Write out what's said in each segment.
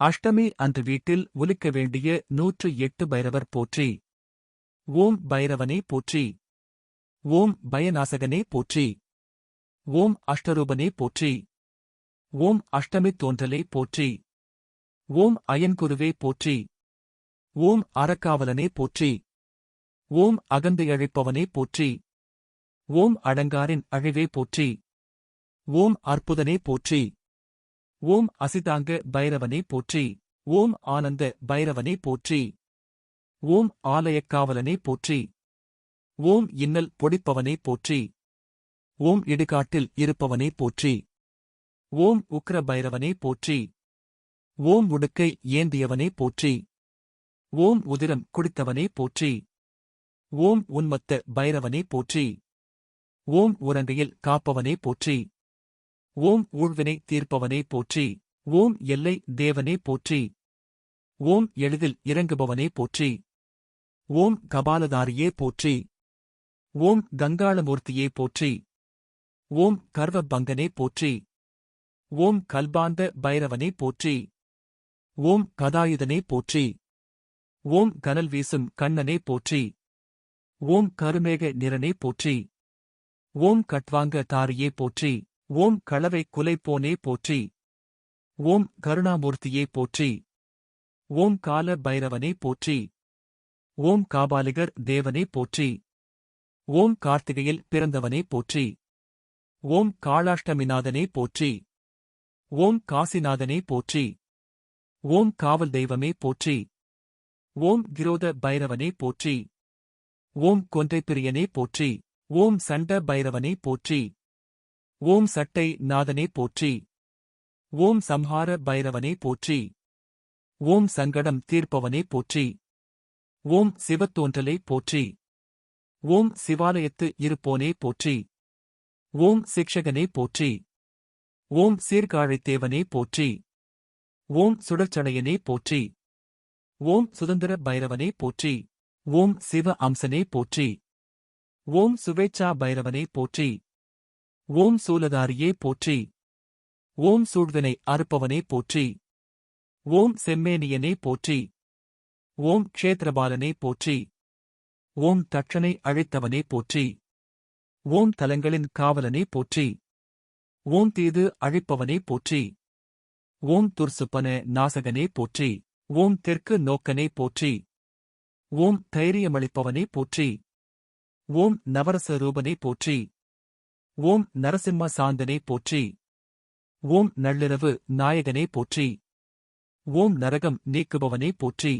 அஷ்டமி அன்று வீட்டில் ஒலிக்க வேண்டிய நூற்று எட்டு பைரவர் போற்றி. ஓம் பைரவனே போற்றி. ஓம் பயநாசகனே போற்றி. ஓம் அஷ்டரூபனே போற்றி. ஓம் அஷ்டமி தோன்றலே போற்றி. ஓம் அயன்குருவே போற்றி. ஓம் அறக்காவலனே போற்றி. ஓம் அகந்து அழைப்பவனே போற்றி. ஓம் அடங்காரின் அழிவே போற்றி. ஓம் அற்புதனே போற்றி. ஓம் அசிதாங்க பைரவனே போற்றி. ஓம் ஆனந்த பைரவனே போற்றி. ஓம் ஆலயக்காவலனே போற்றி. ஓம் இன்னல் பொடிப்பவனே போற்றி. ஓம் இடுகாட்டில் இருப்பவனே போற்றி. ஓம் உக்ர பைரவனே போற்றி. ஓம் உடுக்கை ஏந்தியவனே போற்றி. ஓம் உதிரம் குடித்தவனே போற்றி. ஓம் உன்மத்த பைரவனே போற்றி. ஓம் உரங்கையில் காப்பவனே போற்றி. ஓம் ஊழ்வினை தீர்ப்பவனே போற்றி ஓம் எல்லை தேவனே போற்றி ஓம் எளிதில் இறங்குபவனே போற்றி ஓம் கபாலதாரியே போற்றி ஓம் கங்காளமூர்த்தியே போற்றி ஓம் கர்வபங்கனே போற்றி ஓம் கல்பாந்த பைரவனே போற்றி ஓம் கதாயுதனே போற்றி ஓம் கனல் வீசும் கண்ணனே போற்றி ஓம் கருமேக நிறனே போற்றி ஓம் கட்வாங்க தாரியே போற்றி ஓம் களவை குலைப்போனே போற்றி ஓம் கருணாமூர்த்தியே போற்றி ஓம் கால பைரவனே போற்றி ஓம் காபாலிகர் தேவனே போற்றி ஓம் கார்த்திகையில் பிறந்தவனே போற்றி ஓம் காளாஷ்டமிநாதனே போற்றி ஓம் காசிநாதனே போற்றி ஓம் காவல் தெய்வமே போற்றி ஓம் கிரோத பைரவனே போற்றி ஓம் கொன்றைப்பிரியனே போற்றி ஓம் சண்ட பைரவனே போற்றி ஓம் சட்டை நாதனே போற்றி ஓம் சம்ஹார பைரவனே போற்றி ஓம் சங்கடம் தீர்ப்பவனே போற்றி ஓம் சிவத்தோன்றலே போற்றி ஓம் சிவாலயத்து இருப்போனே போற்றி ஓம் சிக்ஷகனே போற்றி ஓம் சீர்காழித்தேவனே போற்றி ஓம் சுடற்சடையனே போற்றி ஓம் சுதந்திர பைரவனே போற்றி ஓம் சிவ அம்சனே போற்றி ஓம் சுவேச்சா பைரவனே போற்றி ஓம் சூலதாரியே போற்றி ஓம் சூழ்வினை அறுப்பவனே போற்றி ஓம் செம்மேனியனே போற்றி ஓம் க்ஷேத்திரபாலனே போற்றி ஓம் தட்சனை அழைத்தவனே போற்றி ஓம் தலங்களின் காவலனே போற்றி ஓம் தீது அழிப்பவனே போற்றி ஓம் துர்சுப்பன நாசகனே போற்றி ஓம் தெற்கு நோக்கனே போற்றி ஓம் தைரியமளிப்பவனே போற்றி ஓம் நவரச ரூபனே போற்றி ஓம் நரசிம்ம சாந்தனே போற்றி ஓம் நள்ளிரவு நாயகனே போற்றி ஓம் நரகம் நீக்குபவனே போற்றி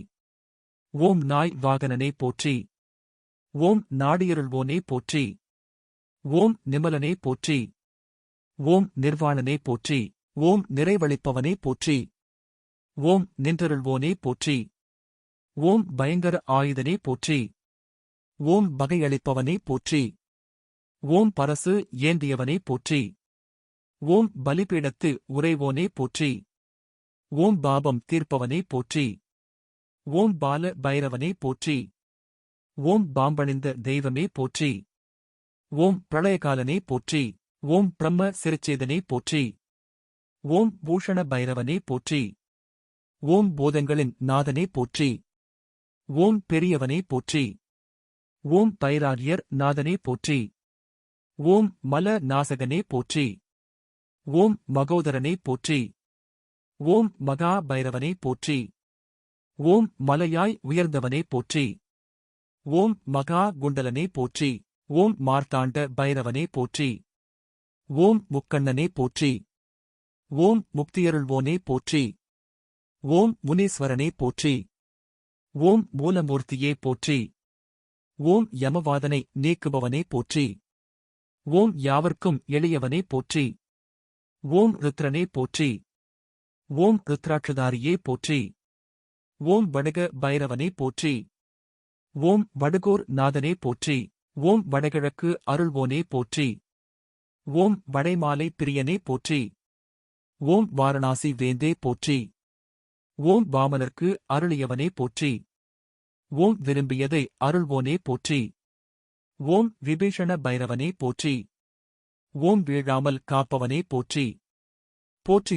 ஓம் நாய் வாகனனே போற்றி ஓம் நாடியருள்வோனே போற்றி ஓம் நிமலனே போற்றி ஓம் நிர்வாணனே போற்றி ஓம் நிறைவளிப்பவனே போற்றி ஓம் நின்றருள்வோனே போற்றி ஓம் பயங்கர ஆயுதனே போற்றி ஓம் பகையளிப்பவனே போற்றி ஓம் பரசு ஏந்தியவனே போற்றி ஓம் பலிபீடத்து உறைவோனே போற்றி ஓம் பாபம் தீர்ப்பவனே போற்றி ஓம் பால பைரவனே போற்றி ஓம் பாம்பணிந்த தெய்வமே போற்றி ஓம் பிரளயகாலனே போற்றி ஓம் பிரம்ம சிறுச்சேதனே போற்றி ஓம் பூஷண பைரவனே போற்றி ஓம் போதங்களின் நாதனே போற்றி ஓம் பெரியவனே போற்றி ஓம் பைராரியர் நாதனே போற்றி ஓம் மல நாசகனே போற்றி ஓம் மகோதரனே போற்றி ஓம் மகா பைரவனே போற்றி ஓம் மலையாய் உயர்ந்தவனே போற்றி ஓம் மகா குண்டலனே போற்றி ஓம் மார்த்தாண்ட பைரவனே போற்றி ஓம் முக்கண்ணனே போற்றி ஓம் முக்தியருள்வோனே போற்றி ஓம் முனீஸ்வரனே போற்றி ஓம் மூலமூர்த்தியே போற்றி ஓம் யமவாதனை நீக்குபவனே போற்றி ஓம் யாவர்க்கும் எளியவனே போற்றி. ஓம் ருத்ரனே போற்றி. ஓம் ருத்ராட்சதாரியே போற்றி. ஓம் வடக பைரவனே போற்றி. ஓம் வடகோர் நாதனே போற்றி. ஓம் வடகிழக்கு அருள்வோனே போற்றி. ஓம் வடைமாலை பிரியனே போற்றி. ஓம் வாரணாசி வேந்தே போற்றி. ஓம் வாமனர்க்கு அருளியவனே போற்றி. ஓம் விரும்பியதை அருள்வோனே போற்றி. ஓம் விபீஷண பைரவனே போற்றி. ஓம் வீழாமல் காப்பவனே போற்றி. போற்றி